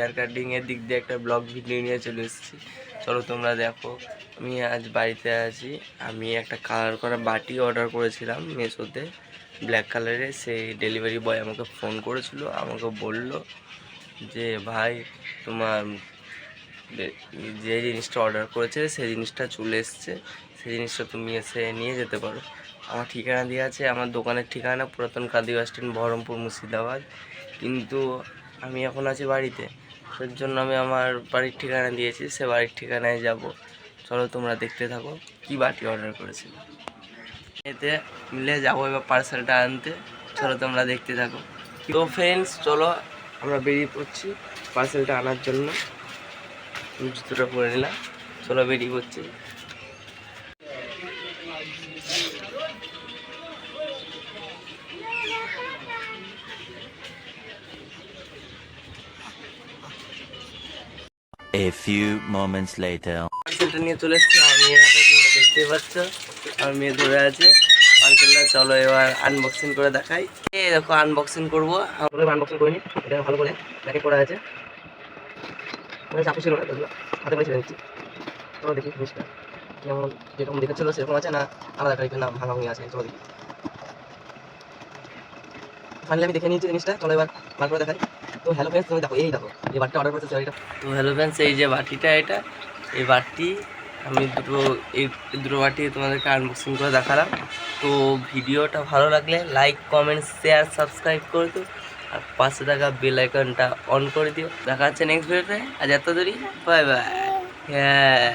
Hair cutting এর দিক দিয়ে একটা ব্লগ ভিডিও নিয়ে চলে এসেছি। চলো তোমরা দেখো, আমি আজ বাড়িতে আছি। আমি একটা কালার করা বাটি অর্ডার করেছিলাম মেশোতে। ব্ল্যাক কালারের সেই ডেলিভারি বয় আমাকে ফোন করেছিল, আমাকে বলল যে, ভাই, তোমার যে- জিনিসটা অর্ডার করেছে সেই জিনিসটা চলে এসছে। সেই জিনিসটা তুমি এসে নিয়ে যেতে পারো। আমার ঠিকানা দিয়ে আছে, আমার দোকানের ঠিকানা পুরাতন কাদি স্ট্যান্ড বহরমপুর মুর্শিদাবাদ। কিন্তু আমি এখন আছি বাড়িতে। তার জন্য আমি আমার বাড়ির ঠিকানা দিয়েছি, সে বাড়ির ঠিকানায় যাব। চলো তোমরা দেখতে থাকো, কি বাটি অর্ডার করেছিল। এতে মিলে যাব এবার পার্সেলটা আনতে, চলো তোমরা দেখতে থাকো। তো ফ্রেন্ডস চলো আমরা বেরিয়ে পড়ছি পার্সেলটা আনার জন্য। জুতোটা পরে নিলাম, চলো বেরিয়ে পড়ছি। A few moments later. নিয়ে চলে এসেছি। মেয়ের তোমরা দেখতেই পাচ্ছ। আমার মেয়ে ধরে আছে। চলো এবার আনবক্সিং করে দেখাই। দেখো আনবক্সিং করব। আনবক্সিং করে নিই এটা ভালো করে আছে। মানে ছিল না হাতে দেখি জিনিসটা কেমন, যেরকম দেখেছিল সেরকম আছে না আলাদা টাইপের নাম ভাঙা আছে? চলো দেখি। ফাইনালি আমি দেখে নিয়েছি জিনিসটা। চলো এবার বার করে দেখাই। তো হ্যালো ফ্রেন্ডস তুমি দেখো, এই দেখো, এই বাটিটা অর্ডার করেছে তো হ্যালো ফ্রেন্ডস এই যে বাটিটা এটা, এই বাটি আমি দুটো, এই দুটো বাটি তোমাদেরকে আনবক্সিং করে দেখালাম। তো ভিডিওটা ভালো লাগলে লাইক কমেন্ট শেয়ার সাবস্ক্রাইব করে দিও, আর পাশে থাকা বেল আইকনটা অন করে দিও। দেখা হচ্ছে নেক্সট ভিডিওতে আজ এত দূরই বাই বাই হ্যাঁ।